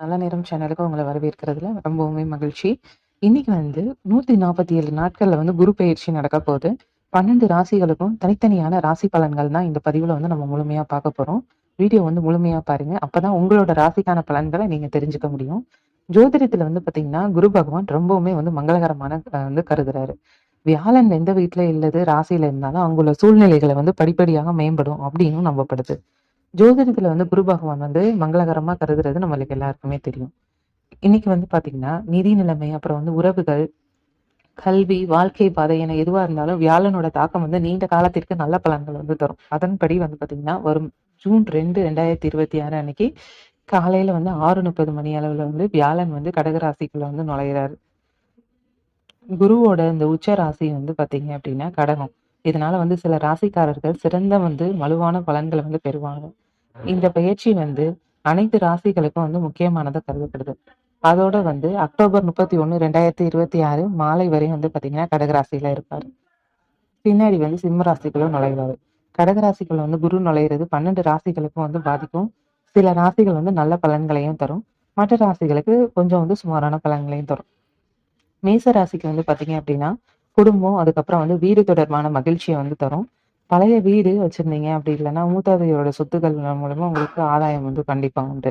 நல்ல நேரம் சேனலுக்கு உங்களை வரவேற்கிறதுல ரொம்பவுமே மகிழ்ச்சி. இன்னைக்கு வந்து 147 நாட்கள்ல வந்து குரு பயிற்சி நடக்க போகுது பன்னெண்டு ராசிகளுக்கும் தனித்தனியான ராசி பலன்கள் தான் இந்த பதிவுல வந்து நம்ம முழுமையா பார்க்க போறோம். வீடியோ வந்து முழுமையா பாருங்க. அப்பதான் உங்களோட ராசிக்கான பலன்களை நீங்க தெரிஞ்சுக்க முடியும். ஜோதிடத்துல வந்து பாத்தீங்கன்னா குரு பகவான் ரொம்பவுமே வந்து மங்களகரமான வந்து கருதுறாரு. வியாழன் எந்த வீட்ல இல்லது ராசியில இருந்தாலும், அவங்களோட சூழ்நிலைகளை வந்து படிப்படியாக மேம்படும் அப்படின்னும் நம்பப்படுது. ஜோதிடத்துல வந்து குரு பகவான் வந்து மங்களகரமா கருதுறது நம்மளுக்கு எல்லாருக்குமே தெரியும். இன்னைக்கு வந்து பார்த்தீங்கன்னா, நிதி நிலைமை, அப்புறம் வந்து உறவுகள், கல்வி, வாழ்க்கை பாதை என எதுவா இருந்தாலும் வியாழனோட தாக்கம் வந்து நீண்ட காலத்திற்கு நல்ல பலன்கள் வந்து தரும். அதன்படி வந்து பார்த்தீங்கன்னா, வரும் ஜூன் 2, 2026 அன்னைக்கு காலையில வந்து 6:30 மணி அளவுல வந்து வியாழன் வந்து கடக ராசிக்குள்ள வந்து நுழையிறாரு. குருவோட இந்த உச்ச ராசி வந்து பார்த்தீங்க அப்படின்னா கடகம். இதனால வந்து சில ராசிக்காரர்கள் சிறந்த வந்து வலுவான பலன்களை வந்து பெறுவாங்க. இந்த பயிற்சி வந்து அனைத்து ராசிகளுக்கும் வந்து முக்கியமானதாக கருதப்படுது. அதோட வந்து அக்டோபர் 31, 2026 மாலை வரை வந்து பார்த்தீங்கன்னா, கடக இருப்பார் பின்னாடி வந்து சிம்ம ராசிகளும் நுழைவார் கடக வந்து குரு நுழையிறது 12 ராசிகளுக்கும் வந்து பாதிக்கும். சில ராசிகள் வந்து நல்ல பலன்களையும் தரும். மற்ற ராசிகளுக்கு கொஞ்சம் வந்து சுமாரான பலன்களையும் தரும். மேச ராசிக்கு வந்து பார்த்தீங்க அப்படின்னா, குடும்பம், அதுக்கப்புறம் வந்து வீடு தொடர்பான மகிழ்ச்சியை வந்து தரும். பழைய வீடு வச்சிருந்தீங்க அப்படி இல்லைன்னா மூத்தாதையோட சொத்துக்கள் மூலமா உங்களுக்கு ஆதாயம் வந்து கண்டிப்பா உண்டு.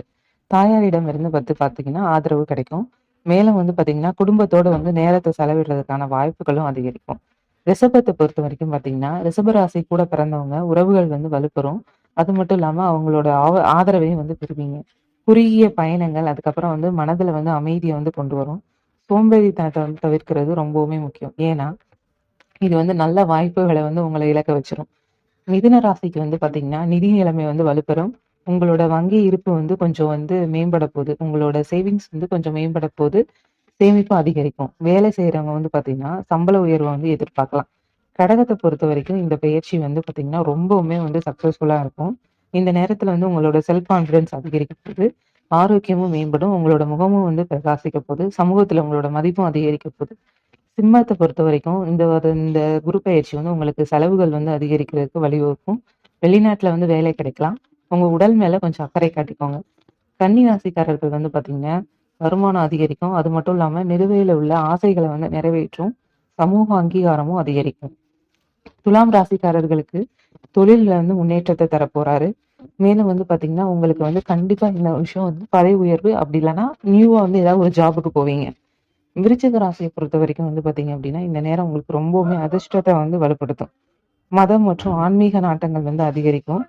தாயாரிடம் இருந்து பத்து பார்த்தீங்கன்னா, ஆதரவு கிடைக்கும். மேலும் வந்து பார்த்தீங்கன்னா, குடும்பத்தோட வந்து நேரத்தை செலவிடுறதுக்கான வாய்ப்புகளும் அதிகரிக்கும். ரிசப்பத்தை பொறுத்த வரைக்கும் பார்த்தீங்கன்னா, ரிஷபராசி கூட பிறந்தவங்க உறவுகள் வந்து வலுப்பெறும். அது மட்டும் இல்லாம அவங்களோட ஆவ ஆதரவையும் வந்து பெறுவீங்க. குறுகிய பயணங்கள், அதுக்கப்புறம் வந்து மனதுல வந்து அமைதியை வந்து கொண்டு வரும். சோம்பேறித்தனத்தை வந்து தவிர்க்கிறது ரொம்பவுமே முக்கியம். ஏன்னா, இது வந்து நல்ல வாய்ப்புகளை வந்து உங்களை இழக்க வச்சிடும் மிதுன ராசிக்கு வந்து பார்த்தீங்கன்னா, நிதி நிலைமை வந்து வலுப்பெறும். உங்களோட வங்கி இருப்பு வந்து கொஞ்சம் வந்து மேம்பட போகுது உங்களோட சேவிங்ஸ் வந்து கொஞ்சம் மேம்பட போகுது சேமிப்பு அதிகரிக்கும். வேலை செய்யறவங்க வந்து பார்த்தீங்கன்னா, சம்பள உயர்வை வந்து எதிர்பார்க்கலாம். கடகத்த பொறுத்தவரைக்கும் இந்த பயிற்சி வந்து பார்த்தீங்கன்னா, ரொம்பவுமே வந்து சக்சஸ்ஃபுல்லா இருக்கும். இந்த நேரத்துல வந்து உங்களோட செல்ஃப் கான்ஃபிடன்ஸ் அதிகரிக்க போது. ஆரோக்கியமும் மேம்படும். உங்களோட முகமும் வந்து பிரகாசிக்க போகுது சமூகத்துல உங்களோட மதிப்பும் அதிகரிக்க போகுது சிம்மத்தை பொறுத்த வரைக்கும் இந்த ஒரு இந்த குரு பயிற்சி வந்து உங்களுக்கு செலவுகள் வந்து அதிகரிக்கிறதுக்கு வழிவகுக்கும். வெளிநாட்டில் வந்து வேலை கிடைக்கலாம். உங்கள் உடல் மேலே கொஞ்சம் அக்கறை காட்டிக்கோங்க. கன்னி ராசிக்காரர்கள் வந்து பார்த்தீங்கன்னா, வருமானம் அதிகரிக்கும். அது மட்டும் இல்லாமல் நிலுவையில் உள்ள ஆசைகளை வந்து நிறைவேற்றும். சமூக அங்கீகாரமும் அதிகரிக்கும். துலாம் ராசிக்காரர்களுக்கு தொழிலில் வந்து முன்னேற்றத்தை தரப்போறாரு. மேலும் வந்து பார்த்தீங்கன்னா, உங்களுக்கு வந்து கண்டிப்பாக இந்த விஷயம் வந்து பதவி உயர்வு அப்படி இல்லைன்னா நியூவாக வந்து ஏதாவது ஒரு ஜாபுக்கு போவீங்க. விருச்சிக பொறுத்த வரைக்கும் வந்து பார்த்தீங்க அப்படின்னா, இந்த நேரம் உங்களுக்கு ரொம்பவுமே அதிர்ஷ்டத்தை வந்து வலுப்படுத்தும். மதம் மற்றும் ஆன்மீக நாட்டங்கள் வந்து அதிகரிக்கும்.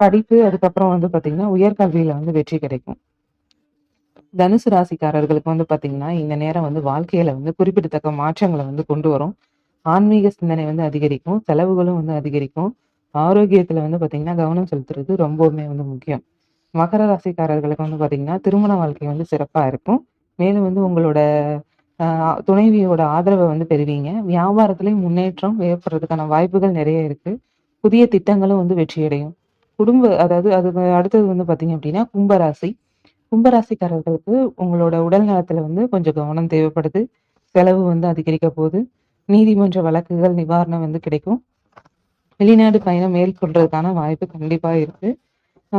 படிப்பு, அதுக்கப்புறம் வந்து பார்த்தீங்கன்னா, உயர்கல்வியில வந்து வெற்றி கிடைக்கும். தனுசு ராசிக்காரர்களுக்கு வந்து பார்த்தீங்கன்னா, இந்த நேரம் வந்து வாழ்க்கையில வந்து குறிப்பிடத்தக்க மாற்றங்களை வந்து கொண்டு வரும். ஆன்மீக சிந்தனை வந்து அதிகரிக்கும். செலவுகளும் வந்து அதிகரிக்கும். ஆரோக்கியத்துல வந்து பார்த்தீங்கன்னா, கவனம் செலுத்துறது ரொம்பவுமே வந்து முக்கியம். மகர ராசிக்காரர்களுக்கு வந்து பார்த்தீங்கன்னா, திருமண வாழ்க்கை வந்து சிறப்பா இருக்கும். மேலும் வந்து உங்களோட துணைவியோட ஆதரவை வந்து பெறுவீங்க. வியாபாரத்துலேயும் முன்னேற்றம் ஏற்படுறதுக்கான வாய்ப்புகள் நிறைய இருக்கு. புதிய திட்டங்களும் வந்து வெற்றியடையும். குடும்ப அதாவது அது அடுத்தது வந்து பார்த்தீங்க அப்படின்னா, கும்பராசி கும்பராசிக்காரர்களுக்கு உங்களோட உடல் நலத்துல வந்து கொஞ்சம் கவனம் தேவைப்படுது. செலவு வந்து அதிகரிக்க போகுது நீதிமன்ற வழக்குகள் நிவாரணம் வந்து கிடைக்கும். வெளிநாடு பயணம் மேற்கொள்றதுக்கான வாய்ப்பு கண்டிப்பா இருக்கு. ஆ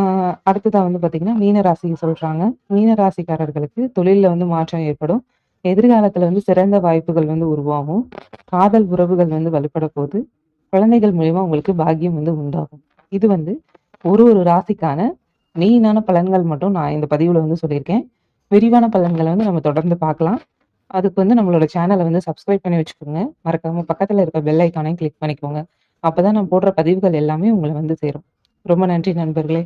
அடுத்ததா வந்து பாத்தீங்கன்னா மீனராசி சொல்றாங்க. மீனராசிக்காரர்களுக்கு தொழில்ல வந்து மாற்றம் ஏற்படும். எதிர்காலத்துல வந்து சிறந்த வாய்ப்புகள் வந்து உருவாகும். காதல் உறவுகள் வந்து வலுப்பட போது. குழந்தைகள் மூலியமா உங்களுக்கு பாக்கியம் வந்து உண்டாகும். இது வந்து ஒரு ஒரு ராசிக்கான மெயினான பலன்கள் மட்டும் நான் இந்த பதிவுல வந்து சொல்லியிருக்கேன். விரிவான பலன்களை வந்து நம்ம தொடர்ந்து பார்க்கலாம். அதுக்கு வந்து நம்மளோட சேனலை வந்து சப்ஸ்கிரைப் பண்ணி வச்சுக்கோங்க. மறக்காம பக்கத்துல இருக்க பெல் ஐக்கானையும் கிளிக் பண்ணிக்கோங்க. அப்பதான் நான் போடுற பதிவுகள் எல்லாமே உங்களை வந்து சேரும். ரொம்ப நன்றி நண்பர்களே!